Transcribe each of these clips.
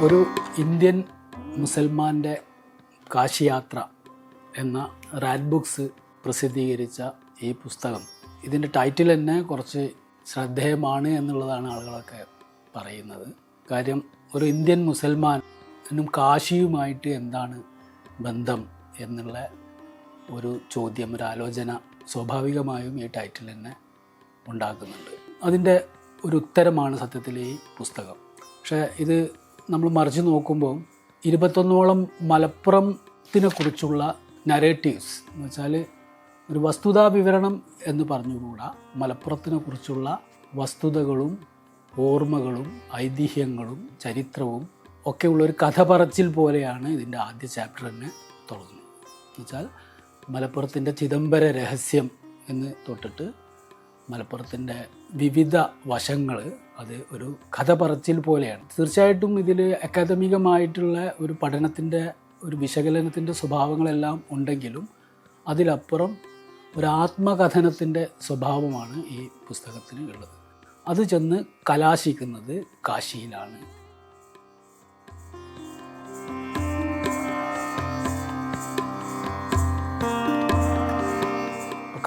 ഒരു ഇന്ത്യൻ മുസൽമാന്റെ കാശിയാത്ര എന്ന rat books പ്രസിദ്ധീകരിച്ച ഈ പുസ്തകം. ഇതിന്റെ ടൈറ്റിൽ തന്നെ കുറച്ച് ശ്രദ്ധേയമാണ് എന്നുള്ളതാണ് ആളുകളൊക്കെ പറയുന്നത്. കാര്യം ഒരു ഇന്ത്യൻ മുസൽമാനും കാശിയുമായിട്ട് എന്താണ് ബന്ധം എന്നുള്ള ഒരു ചോദ്യം ഒരു ആലോചന സ്വാഭാവികമായും ഈ ടൈറ്റിൽ തന്നെ ഉണ്ടാക്കുന്നുണ്ട് അതിന്റെ ഒരു ഉത്തരമാണ് സത്യത്തിൽ ഈ പുസ്തകം. പക്ഷേ ഇത് നമ്മൾ മറിച്ച് നോക്കുമ്പോൾ ഇരുപത്തൊന്നോളം മലപ്പുറത്തിനെ കുറിച്ചുള്ള നരേറ്റീവ്സ് എന്ന് വെച്ചാൽ ഒരു വസ്തുതാ വിവരണം എന്ന് പറഞ്ഞുകൂടാ. മലപ്പുറത്തിനെ കുറിച്ചുള്ള വസ്തുതകളും ഓർമ്മകളും ഐതിഹ്യങ്ങളും ചരിത്രവും ഒക്കെയുള്ള ഒരു കഥ പറച്ചിൽ പോലെയാണ് ഇതിന്റെ ആദ്യ ചാപ്റ്റർ തന്നെ തുടങ്ങുന്നത്. എന്നുവെച്ചാൽ മലപ്പുറത്തിന്റെ ചിദംബര രഹസ്യം എന്ന് തൊട്ടിട്ട് മലപ്പുറത്തിന്റെ വിവിധ വശങ്ങൾ അത് ഒരു കഥ പറച്ചിൽ പോലെയാണ്. തീർച്ചയായിട്ടും ഇതിൽ അക്കാദമികമായിട്ടുള്ള ഒരു പഠനത്തിന്റെ ഒരു വിശകലനത്തിന്റെ സ്വഭാവങ്ങളെല്ലാം ഉണ്ടെങ്കിലും അതിലപ്പുറം ഒരു ആത്മകഥനത്തിന്റെ സ്വഭാവമാണ് ഈ പുസ്തകത്തിന് ഉള്ളത് അത് ചെന്ന് കലാശിക്കുന്നത് കാശിയിലാണ്.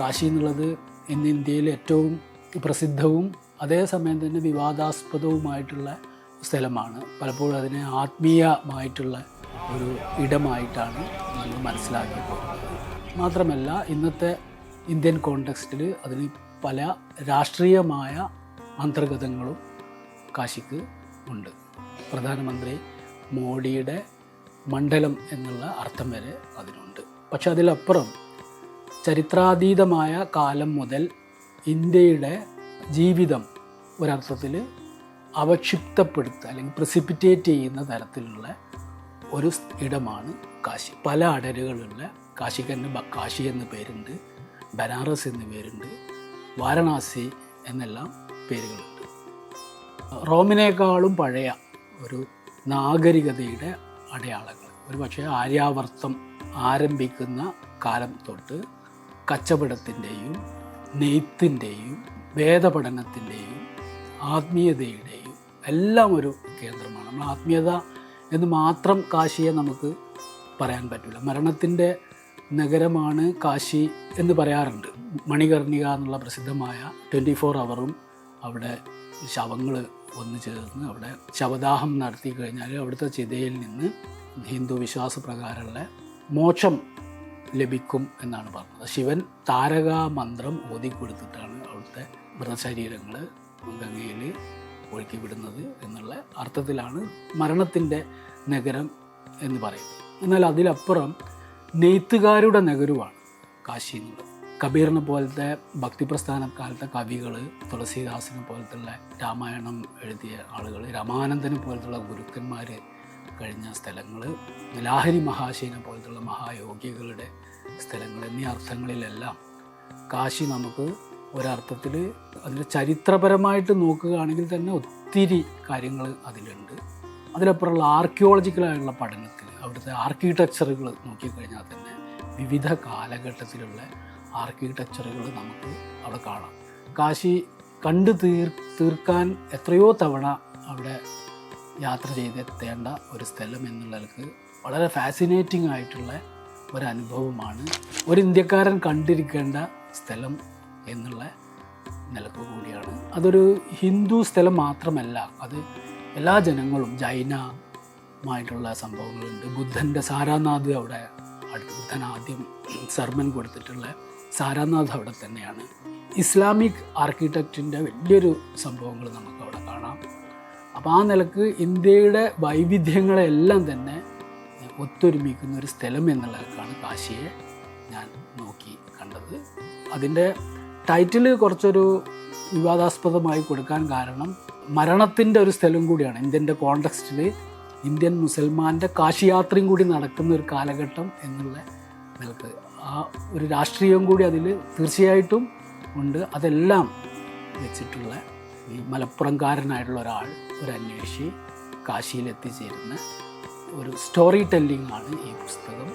കാശി എന്നുള്ളത് ഇന്ന് ഇന്ത്യയിൽ ഏറ്റവും പ്രസിദ്ധവും അതേസമയം തന്നെ വിവാദാസ്പദവുമായിട്ടുള്ള സ്ഥലമാണ്. പലപ്പോഴും അതിനെ ആത്മീയമായിട്ടുള്ള ഒരു ഇടമായിട്ടാണ് നമ്മൾ മനസ്സിലാക്കി പോകുന്നത് മാത്രമല്ല ഇന്നത്തെ ഇന്ത്യൻ കോണ്ടെക്സ്റ്റിൽ അതിന് പല രാഷ്ട്രീയമായ അന്തർഗതങ്ങളും കാശിക്ക് ഉണ്ട്. പ്രധാനമന്ത്രി മോഡിയുടെ മണ്ഡലം എന്നുള്ള അർത്ഥം വരെ അതിനുണ്ട്. പക്ഷെ അതിലപ്പുറം ചരിത്രാതീതമായ കാലം മുതൽ ഇന്ത്യയുടെ ജീവിതം ഒരർത്ഥത്തിൽ അവക്ഷിപ്തപ്പെടുത്തുക അല്ലെങ്കിൽ പ്രസിപ്പിറ്റേറ്റ് ചെയ്യുന്ന തരത്തിലുള്ള ഒരു ഇടമാണ് കാശി. പല അടരുകളുള്ള കാശിക്ക് തന്നെ ബ- കാശി എന്ന പേരുണ്ട് ബനാറസ് എന്ന പേരുണ്ട് വാരണാസി എന്നെല്ലാം പേരുകളുണ്ട്. റോമിനേക്കാളും പഴയ ഒരു നാഗരികതയുടെ അടയാളങ്ങൾ. ഒരു പക്ഷേ ആര്യാവർത്തം ആരംഭിക്കുന്ന കാലം തൊട്ട് കച്ചവടത്തിന്റെയും നെയ്ത്തിന്റെയും വേദപഠനത്തിന്റെയും ആത്മീയതയുടെയും എല്ലാം ഒരു കേന്ദ്രമാണ്. നമ്മൾ ആത്മീയത എന്ന് മാത്രം കാശിയെ നമുക്ക് പറയാൻ പറ്റില്ല. മരണത്തിന്റെ നഗരമാണ് കാശി എന്ന് പറയാറുണ്ട്. മണികർണിക എന്നുള്ള പ്രസിദ്ധമായ ട്വന്റി ഫോർ അവറും അവിടെ ശവങ്ങൾ ഒന്നു ചേർന്ന് അവിടെ ശവദാഹം നടത്തി കഴിഞ്ഞാൽ അവിടുത്തെ ചിതയിൽ നിന്ന് ഹിന്ദു വിശ്വാസപ്രകാരമുള്ള മോക്ഷം ലഭിക്കും എന്നാണ് പറഞ്ഞത്. ശിവൻ താരക മന്ത്രം ഓതിക്കൊടുത്തിട്ടാണ് അവിടുത്തെ മൃതശരീരങ്ങൾ ഗംഗയിൽ ഒഴുക്കി വിടുന്നത് എന്നുള്ള അർത്ഥത്തിലാണ് മരണത്തിന്റെ നഗരം എന്ന് പറയുന്നത്. എന്നാൽ അതിലപ്പുറം നെയ്ത്തുകാരുടെ നഗരമാണ് കാശി എന്നുള്ളത് കബീറിനെ പോലത്തെ ഭക്തിപ്രസ്ഥാന കാലത്തെ കവികൾ തുളസീദാസിനെ പോലത്തുള്ള രാമായണം എഴുതിയ ആളുകൾ രാമാനന്ദനെ പോലത്തുള്ള ഗുരുക്കന്മാർ കഴിഞ്ഞ സ്ഥലങ്ങൾ ലാഹരി മഹാശീനെ പോലത്തുള്ള മഹായോഗികളുടെ സ്ഥലങ്ങൾ എന്നീ അർത്ഥങ്ങളിലെല്ലാം കാശി നമുക്ക് ഒരർത്ഥത്തിൽ അതിന്റെ ചരിത്രപരമായിട്ട് നോക്കുകയാണെങ്കിൽ തന്നെ ഒത്തിരി കാര്യങ്ങൾ അതിലുണ്ട്. അതിലപ്പുറമുള്ള ആർക്കിയോളജിക്കലായുള്ള പഠനത്തിൽ അവിടുത്തെ ആർക്കിടെക്ചറുകൾ നോക്കിക്കഴിഞ്ഞാൽ തന്നെ വിവിധ കാലഘട്ടത്തിലുള്ള ആർക്കിടെക്ചറുകൾ നമുക്ക് അവിടെ കാണാം. കാശി കണ്ടു തീർ തീർക്കാൻ എത്രയോ തവണ അവിടെ യാത്ര ചെയ്തെത്തേണ്ട ഒരു സ്ഥലം എന്നുള്ളവർക്ക് വളരെ ഫാസിനേറ്റിംഗ് ആയിട്ടുള്ള ഒരു അനുഭവമാണ് ഒരു ഇന്ത്യക്കാരൻ കണ്ടിരിക്കേണ്ട സ്ഥലം എന്നുള്ള നിലയ്ക്ക് കൂടിയാണ്. അതൊരു ഹിന്ദു സ്ഥലം മാത്രമല്ല അത് എല്ലാ ജനങ്ങളും ജൈനമായിട്ടുള്ള സംഭവങ്ങളുണ്ട്. ബുദ്ധന്റെ സാരാനാഥ് അവിടെ അടുത്ത് ബുദ്ധൻ ആദ്യം സർമൻ കൊടുത്തിട്ടുള്ള സാരാനാഥ് അവിടെ തന്നെയാണ്. ഇസ്ലാമിക് ആർക്കിടെക്റ്റിന്റെ വലിയൊരു സംഭവങ്ങൾ നമുക്ക് അവിടെ കാണാം. അപ്പോൾ ആ നിലയ്ക്ക് ഇന്ത്യയുടെ വൈവിധ്യങ്ങളെല്ലാം തന്നെ ഒത്തൊരുമിക്കുന്ന ഒരു സ്ഥലം എന്നുള്ളതൊക്കെയാണ് കാശിയെ ഞാൻ നോക്കി കണ്ടത്. അതിന്റെ ടൈറ്റിൽ കുറച്ചൊരു വിവാദാസ്പദമായി കൊടുക്കാൻ കാരണം മരണത്തിന്റെ ഒരു സ്ഥലം കൂടിയാണ് ഇന്ത്യന്റെ കോണ്ടക്സ്റ്റിൽ ഇന്ത്യൻ മുസൽമാന്റെ കാശിയാത്രയും കൂടി നടക്കുന്ന ഒരു കാലഘട്ടം എന്നുള്ള നിലയ്ക്ക്. ആ ഒരു രാഷ്ട്രീയം കൂടി അതിൽ തീർച്ചയായിട്ടും ഉണ്ട്. അതെല്ലാം വെച്ചിട്ടുള്ള ഈ മലപ്പുറംകാരനായിട്ടുള്ള ഒരാൾ ഒരു അന്വേഷി കാശിയിൽ എത്തിച്ചേരുന്ന ഒരു സ്റ്റോറി ടെല്ലിംഗ് ആണ് ഈ പുസ്തകം.